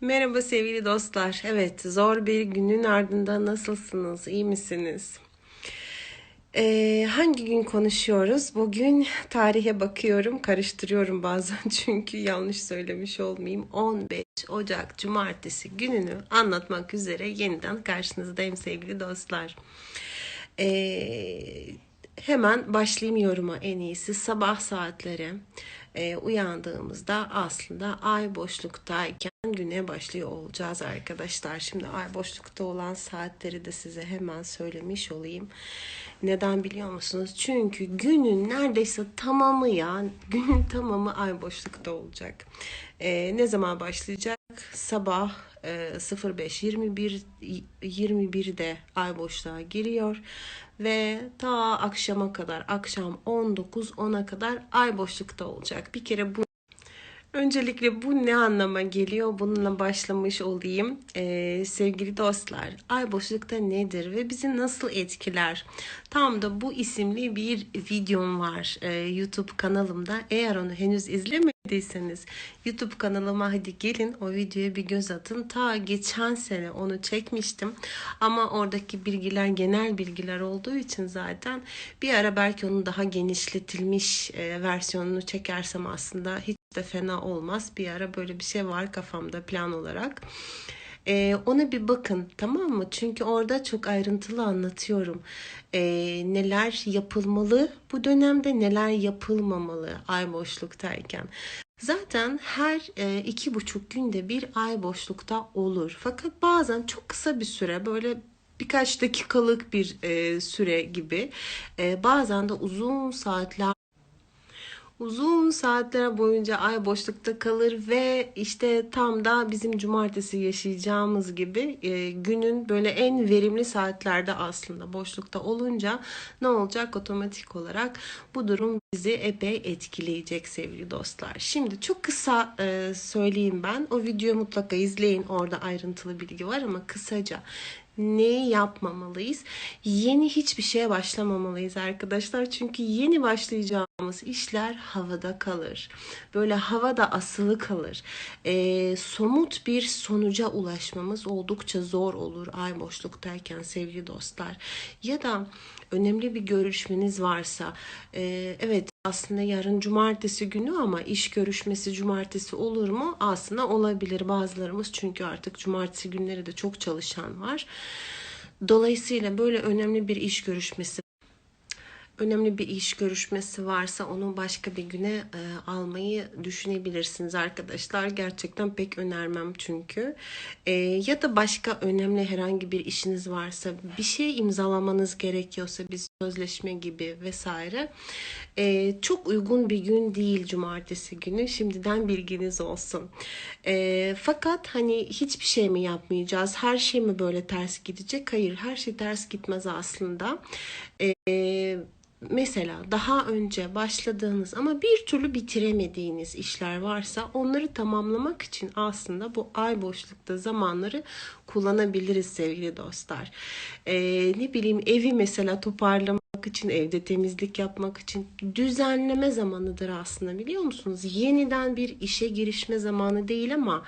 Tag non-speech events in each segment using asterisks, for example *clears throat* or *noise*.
Merhaba sevgili dostlar. Evet, zor bir günün ardından nasılsınız? İyi misiniz? Ee, hangi gün konuşuyoruz? Bugün tarihe bakıyorum, karıştırıyorum bazen *laughs* çünkü yanlış söylemiş olmayayım. 15 Ocak Cumartesi gününü anlatmak üzere yeniden karşınızdayım sevgili dostlar. Ee, hemen başlayayım yoruma en iyisi. Sabah saatleri e, uyandığımızda aslında ay boşluktayken güne başlıyor olacağız arkadaşlar. Şimdi ay boşlukta olan saatleri de size hemen söylemiş olayım. Neden biliyor musunuz? Çünkü günün neredeyse tamamı ya günün tamamı ay boşlukta olacak. E, ne zaman başlayacak? Sabah e, 05.21 21'de ay boşluğa giriyor ve ta akşama kadar akşam 19-10'a kadar ay boşlukta olacak. Bir kere bu Öncelikle bu ne anlama geliyor? Bununla başlamış olayım. Ee, sevgili dostlar, ay boşlukta nedir ve bizi nasıl etkiler? Tam da bu isimli bir videom var e, YouTube kanalımda. Eğer onu henüz izlemediyseniz YouTube kanalıma hadi gelin o videoya bir göz atın. Ta geçen sene onu çekmiştim. Ama oradaki bilgiler genel bilgiler olduğu için zaten bir ara belki onun daha genişletilmiş e, versiyonunu çekersem aslında hiç de fena olmaz. Bir ara böyle bir şey var kafamda plan olarak. Ee, ona bir bakın tamam mı? Çünkü orada çok ayrıntılı anlatıyorum. Ee, neler yapılmalı bu dönemde neler yapılmamalı ay boşluktayken. Zaten her e, iki buçuk günde bir ay boşlukta olur. Fakat bazen çok kısa bir süre böyle birkaç dakikalık bir e, süre gibi e, bazen de uzun saatler uzun saatler boyunca ay boşlukta kalır ve işte tam da bizim cumartesi yaşayacağımız gibi e, günün böyle en verimli saatlerde aslında boşlukta olunca ne olacak otomatik olarak bu durum bizi epey etkileyecek sevgili dostlar. Şimdi çok kısa e, söyleyeyim ben o videoyu mutlaka izleyin orada ayrıntılı bilgi var ama kısaca neyi yapmamalıyız? Yeni hiçbir şeye başlamamalıyız arkadaşlar. Çünkü yeni başlayacağımız işler havada kalır. Böyle havada asılı kalır. E, somut bir sonuca ulaşmamız oldukça zor olur ay boşluktayken sevgili dostlar. Ya da önemli bir görüşmeniz varsa e, evet aslında yarın cumartesi günü ama iş görüşmesi cumartesi olur mu? Aslında olabilir bazılarımız çünkü artık cumartesi günleri de çok çalışan var. Dolayısıyla böyle önemli bir iş görüşmesi önemli bir iş görüşmesi varsa onu başka bir güne e, almayı düşünebilirsiniz arkadaşlar. Gerçekten pek önermem çünkü. E, ya da başka önemli herhangi bir işiniz varsa, bir şey imzalamanız gerekiyorsa bir sözleşme gibi vesaire. E, çok uygun bir gün değil cumartesi günü. Şimdiden bilginiz olsun. E, fakat hani hiçbir şey mi yapmayacağız? Her şey mi böyle ters gidecek? Hayır, her şey ters gitmez aslında. Eee mesela daha önce başladığınız ama bir türlü bitiremediğiniz işler varsa onları tamamlamak için aslında bu ay boşlukta zamanları kullanabiliriz sevgili dostlar. Ee, ne bileyim evi mesela toparlamak için, evde temizlik yapmak için düzenleme zamanıdır aslında biliyor musunuz? Yeniden bir işe girişme zamanı değil ama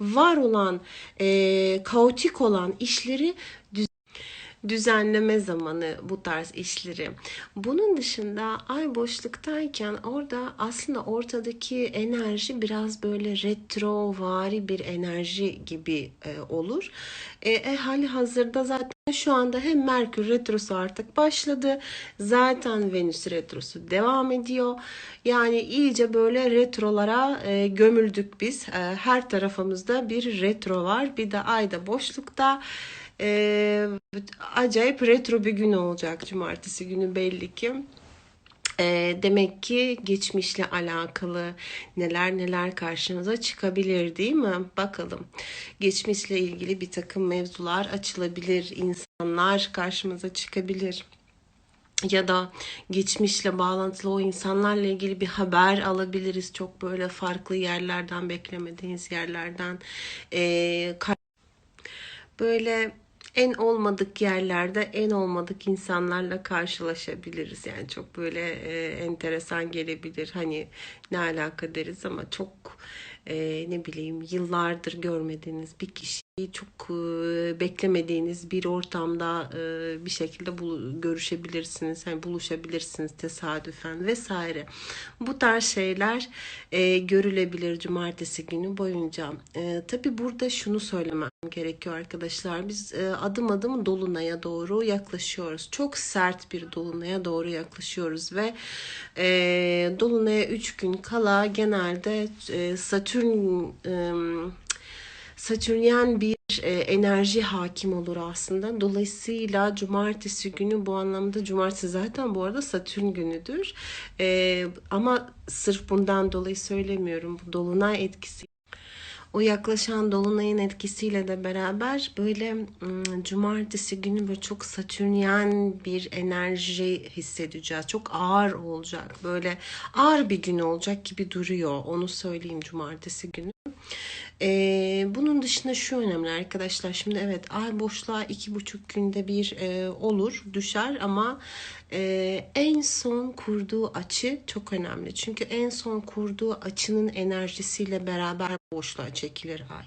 var olan, e, kaotik olan işleri düzenleme zamanı bu tarz işleri. Bunun dışında ay boşluktayken orada aslında ortadaki enerji biraz böyle retrovari bir enerji gibi e, olur. E, e, hali hazırda zaten şu anda hem Merkür retrosu artık başladı. Zaten Venüs retrosu devam ediyor. Yani iyice böyle retrolara e, gömüldük biz. E, her tarafımızda bir retro var. Bir de ayda boşlukta. E, acayip retro bir gün olacak cumartesi günü belli ki. E, demek ki geçmişle alakalı neler neler karşımıza çıkabilir değil mi? Bakalım. Geçmişle ilgili bir takım mevzular açılabilir. insanlar karşımıza çıkabilir ya da geçmişle bağlantılı o insanlarla ilgili bir haber alabiliriz. Çok böyle farklı yerlerden, beklemediğiniz yerlerden. Ee, böyle en olmadık yerlerde en olmadık insanlarla karşılaşabiliriz. Yani çok böyle e, enteresan gelebilir. Hani ne alaka deriz ama çok e, ne bileyim yıllardır görmediğiniz bir kişi çok e, beklemediğiniz bir ortamda e, bir şekilde bul- görüşebilirsiniz, yani buluşabilirsiniz tesadüfen vesaire. Bu tarz şeyler e, görülebilir cumartesi günü boyunca. E, tabii burada şunu söylemem gerekiyor arkadaşlar. Biz e, adım adım dolunaya doğru yaklaşıyoruz. Çok sert bir dolunaya doğru yaklaşıyoruz ve e, dolunaya 3 gün kala genelde e, Satürn e, Satürnyen bir e, enerji hakim olur aslında. Dolayısıyla cumartesi günü bu anlamda cumartesi zaten bu arada Satürn günüdür. E, ama sırf bundan dolayı söylemiyorum. Bu dolunay etkisi o yaklaşan dolunayın etkisiyle de beraber böyle cumartesi günü böyle çok satürnyen bir enerji hissedeceğiz. Çok ağır olacak. Böyle ağır bir gün olacak gibi duruyor. Onu söyleyeyim cumartesi günü. Ee, bunun dışında şu önemli arkadaşlar. Şimdi evet ay boşluğa iki buçuk günde bir e, olur düşer ama e, en son kurduğu açı çok önemli. Çünkü en son kurduğu açının enerjisiyle beraber boşluğa çekilir ay.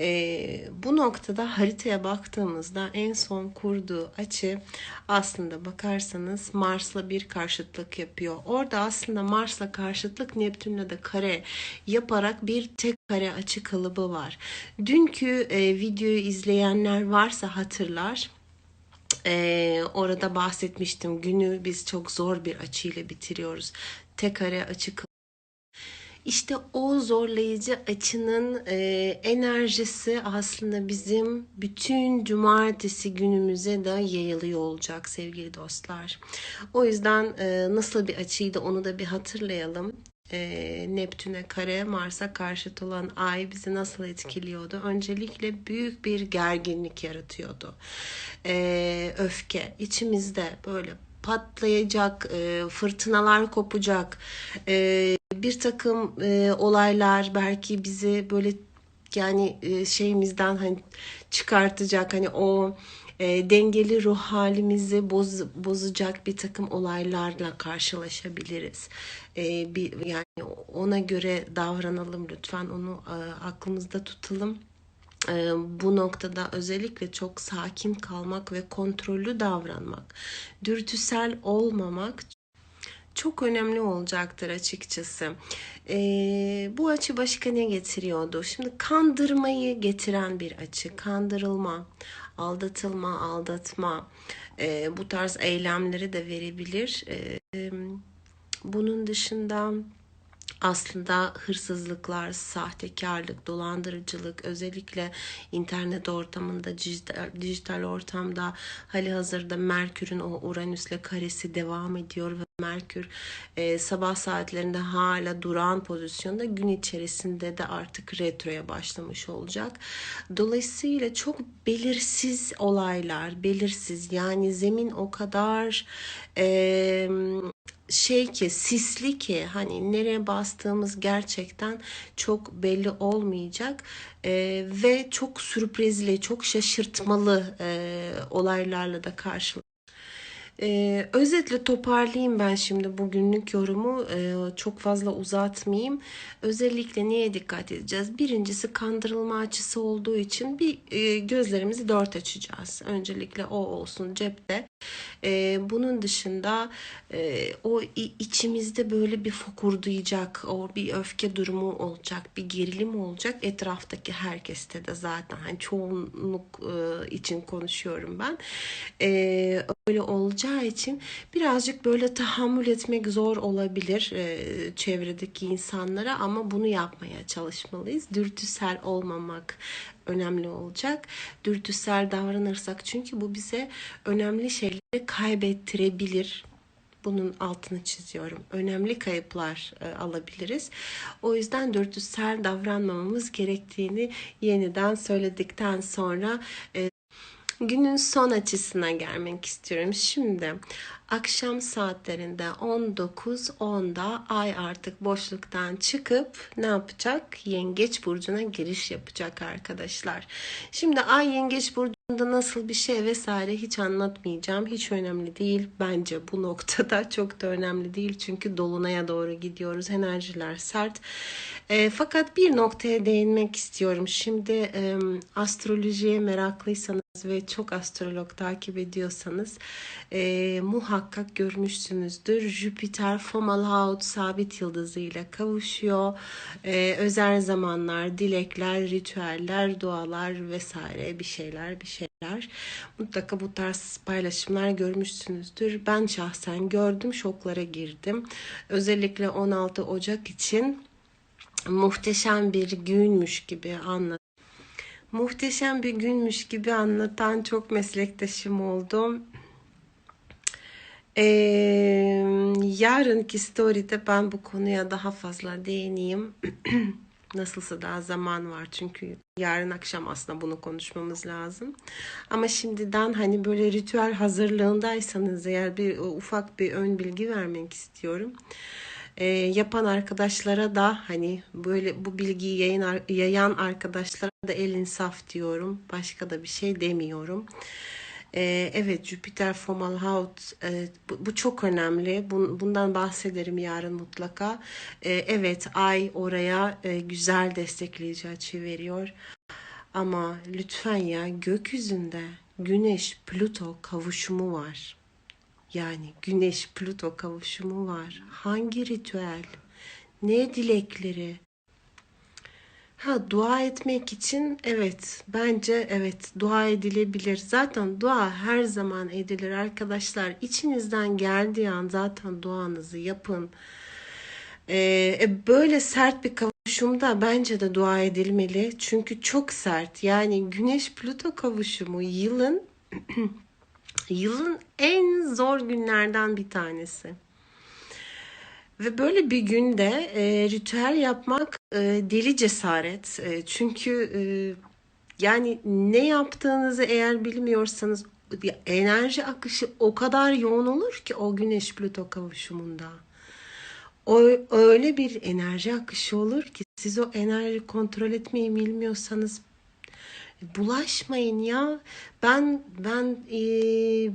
E, bu noktada haritaya baktığımızda en son kurduğu açı aslında bakarsanız Mars'la bir karşıtlık yapıyor. Orada aslında Mars'la karşıtlık Neptün'le de kare yaparak bir tek kare açı kalıbı var. Dünkü e, videoyu izleyenler varsa hatırlar. Ee, orada bahsetmiştim. Günü biz çok zor bir açıyla bitiriyoruz. Tek kare açı işte o zorlayıcı açının e, enerjisi aslında bizim bütün cumartesi günümüze de yayılıyor olacak sevgili dostlar. O yüzden e, nasıl bir açıydı onu da bir hatırlayalım e, Neptün'e kare, Mars'a karşıt olan ay bizi nasıl etkiliyordu? Öncelikle büyük bir gerginlik yaratıyordu. E, öfke içimizde böyle patlayacak, e, fırtınalar kopacak, e, bir takım e, olaylar belki bizi böyle yani e, şeyimizden hani çıkartacak hani o e, dengeli ruh halimizi boz, bozacak bir takım olaylarla karşılaşabiliriz. E, bir yani ona göre davranalım lütfen onu e, aklımızda tutalım. E, bu noktada özellikle çok sakin kalmak ve kontrollü davranmak, dürtüsel olmamak çok önemli olacaktır açıkçası. Ee, bu açı başka ne getiriyordu? Şimdi kandırmayı getiren bir açı, kandırılma, aldatılma, aldatma, e, bu tarz eylemleri de verebilir. E, bunun dışında aslında hırsızlıklar, sahtekarlık, dolandırıcılık özellikle internet ortamında, dijital, dijital ortamda hali hazırda Merkür'ün o Uranüs'le karesi devam ediyor ve Merkür e, sabah saatlerinde hala duran pozisyonda gün içerisinde de artık retroya başlamış olacak. Dolayısıyla çok belirsiz olaylar, belirsiz yani zemin o kadar e, şey ki sisli ki hani nereye bastığımız gerçekten çok belli olmayacak e, ve çok sürprizli çok şaşırtmalı e, olaylarla da karşı ee, özetle toparlayayım ben şimdi bugünlük yorumu. Ee, çok fazla uzatmayayım. Özellikle neye dikkat edeceğiz? Birincisi kandırılma açısı olduğu için bir e, gözlerimizi dört açacağız. Öncelikle o olsun cepte. Ee, bunun dışında e, o içimizde böyle bir fokurdayacak, o bir öfke durumu olacak, bir gerilim olacak. Etraftaki herkeste de zaten hani çoğunluk e, için konuşuyorum ben. Ee, öyle olacağı için birazcık böyle tahammül etmek zor olabilir e, çevredeki insanlara ama bunu yapmaya çalışmalıyız. Dürtüsel olmamak önemli olacak. Dürtüsel davranırsak çünkü bu bize önemli şeyleri kaybettirebilir. Bunun altını çiziyorum. Önemli kayıplar e, alabiliriz. O yüzden dürtüsel davranmamamız gerektiğini yeniden söyledikten sonra e, günün son açısına gelmek istiyorum. Şimdi Akşam saatlerinde 19.10'da ay artık boşluktan çıkıp ne yapacak? Yengeç burcuna giriş yapacak arkadaşlar. Şimdi ay yengeç burcunda nasıl bir şey vesaire hiç anlatmayacağım. Hiç önemli değil. Bence bu noktada *laughs* çok da önemli değil. Çünkü dolunaya doğru gidiyoruz. Enerjiler sert. E, fakat bir noktaya değinmek istiyorum. Şimdi e, astrolojiye meraklıysanız ve çok astrolog takip ediyorsanız e, muhakkak görmüşsünüzdür. Jüpiter Fomalhaut sabit yıldızı ile kavuşuyor. E, özel zamanlar, dilekler, ritüeller, dualar vesaire bir şeyler bir şeyler. Mutlaka bu tarz paylaşımlar görmüşsünüzdür. Ben şahsen gördüm, şoklara girdim. Özellikle 16 Ocak için muhteşem bir günmüş gibi anlat. Muhteşem bir günmüş gibi anlatan çok meslektaşım oldu. Ee, yarınki story'de ben bu konuya daha fazla değineyim. *clears throat* Nasılsa daha zaman var çünkü yarın akşam aslında bunu konuşmamız lazım. Ama şimdiden hani böyle ritüel hazırlığındaysanız eğer bir ufak bir ön bilgi vermek istiyorum e, yapan arkadaşlara da hani böyle bu bilgiyi yayın, yayan arkadaşlara da el insaf diyorum. Başka da bir şey demiyorum. E, evet Jüpiter Fomalhaut e, bu, bu çok önemli. Bun, bundan bahsederim yarın mutlaka. E, evet ay oraya e, güzel destekleyici açı veriyor. Ama lütfen ya gökyüzünde Güneş Plüto kavuşumu var. Yani Güneş Plüto kavuşumu var. Hangi ritüel? Ne dilekleri? Ha dua etmek için evet bence evet dua edilebilir. Zaten dua her zaman edilir arkadaşlar. İçinizden geldiği an zaten duanızı yapın. Ee, e, böyle sert bir kavuşumda bence de dua edilmeli. Çünkü çok sert. Yani Güneş Plüto kavuşumu yılın *clears throat* Yılın en zor günlerden bir tanesi. Ve böyle bir günde e, ritüel yapmak e, deli cesaret. E, çünkü e, yani ne yaptığınızı eğer bilmiyorsanız enerji akışı o kadar yoğun olur ki o güneş Plüto kavuşumunda. O öyle bir enerji akışı olur ki siz o enerji kontrol etmeyi bilmiyorsanız bulaşmayın ya. Ben ben e,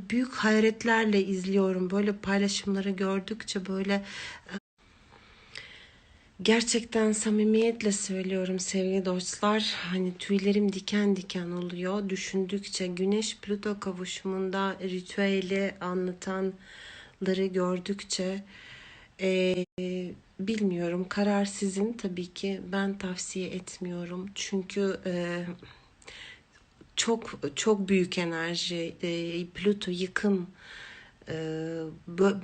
büyük hayretlerle izliyorum böyle paylaşımları gördükçe böyle e, gerçekten samimiyetle söylüyorum sevgili dostlar. Hani tüylerim diken diken oluyor. Düşündükçe Güneş Plüto kavuşumunda ritüeli anlatanları gördükçe e, bilmiyorum karar sizin tabii ki ben tavsiye etmiyorum çünkü e, çok çok büyük enerji. E, Plüto yıkım. E,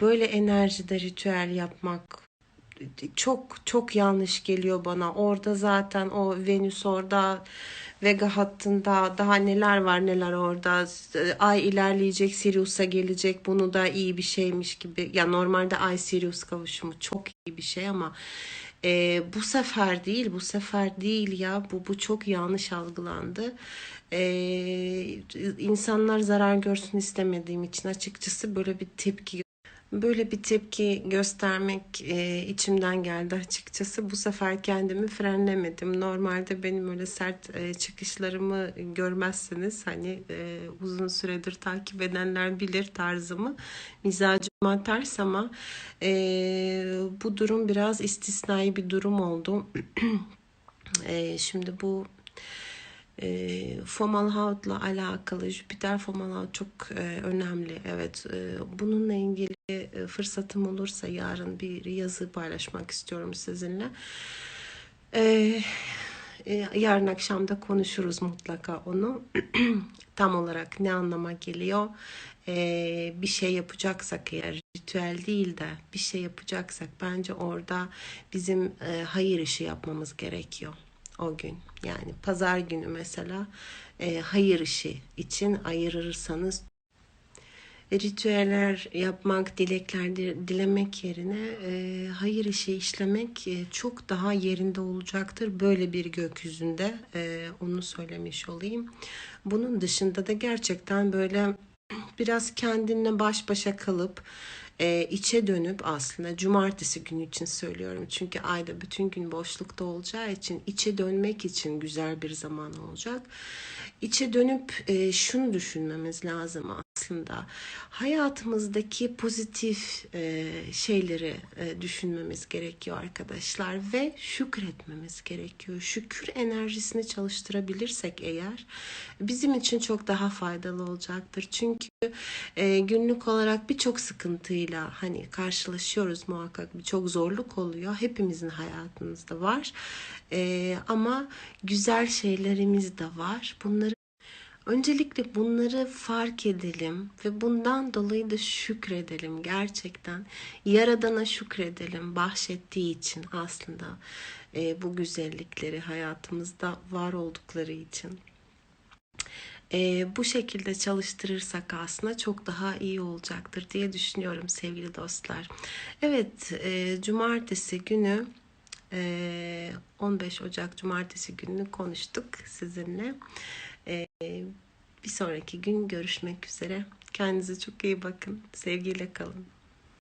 böyle enerjide ritüel yapmak çok çok yanlış geliyor bana. Orada zaten o Venüs orada Vega hattında daha neler var neler orada. Ay ilerleyecek, Sirius'a gelecek. Bunu da iyi bir şeymiş gibi. Ya normalde Ay Sirius kavuşumu çok iyi bir şey ama e, bu sefer değil, bu sefer değil ya. Bu bu çok yanlış algılandı. E, insanlar zarar görsün istemediğim için açıkçası böyle bir tepki böyle bir tepki göstermek e, içimden geldi açıkçası. Bu sefer kendimi frenlemedim. Normalde benim öyle sert e, çıkışlarımı görmezseniz hani e, uzun süredir takip edenler bilir tarzımı. Mizacıma ters ama e, bu durum biraz istisnai bir durum oldu. *clears throat* e, şimdi bu e, Fomalhaut'la alakalı Jüpiter Fomalhaut çok e, önemli. Evet e, bununla ilgili e, fırsatım olursa yarın bir yazı paylaşmak istiyorum sizinle. E, e, yarın akşam da konuşuruz mutlaka onu. *clears throat* Tam olarak ne anlama geliyor? E, bir şey yapacaksak eğer ritüel değil de bir şey yapacaksak bence orada bizim e, hayır işi yapmamız gerekiyor o gün. Yani pazar günü mesela e, hayır işi için ayırırsanız ritüeller yapmak, dilekler dilemek yerine e, hayır işi işlemek e, çok daha yerinde olacaktır. Böyle bir gökyüzünde e, onu söylemiş olayım. Bunun dışında da gerçekten böyle biraz kendinle baş başa kalıp e, içe dönüp aslında cumartesi günü için söylüyorum. Çünkü ayda bütün gün boşlukta olacağı için içe dönmek için güzel bir zaman olacak. İçe dönüp e, şunu düşünmemiz lazım aslında. Hayatımızdaki pozitif e, şeyleri e, düşünmemiz gerekiyor arkadaşlar ve şükretmemiz gerekiyor. Şükür enerjisini çalıştırabilirsek eğer bizim için çok daha faydalı olacaktır. Çünkü e, günlük olarak birçok sıkıntıyla hani karşılaşıyoruz muhakkak birçok zorluk oluyor. Hepimizin hayatımızda var. E, ama güzel şeylerimiz de var. Bunları Öncelikle bunları fark edelim ve bundan dolayı da şükredelim gerçekten. Yaradana şükredelim bahşettiği için aslında e, bu güzellikleri hayatımızda var oldukları için. E, bu şekilde çalıştırırsak aslında çok daha iyi olacaktır diye düşünüyorum sevgili dostlar. Evet, e, cumartesi günü e, 15 Ocak cumartesi gününü konuştuk sizinle. Bir sonraki gün görüşmek üzere. Kendinize çok iyi bakın. Sevgiyle kalın.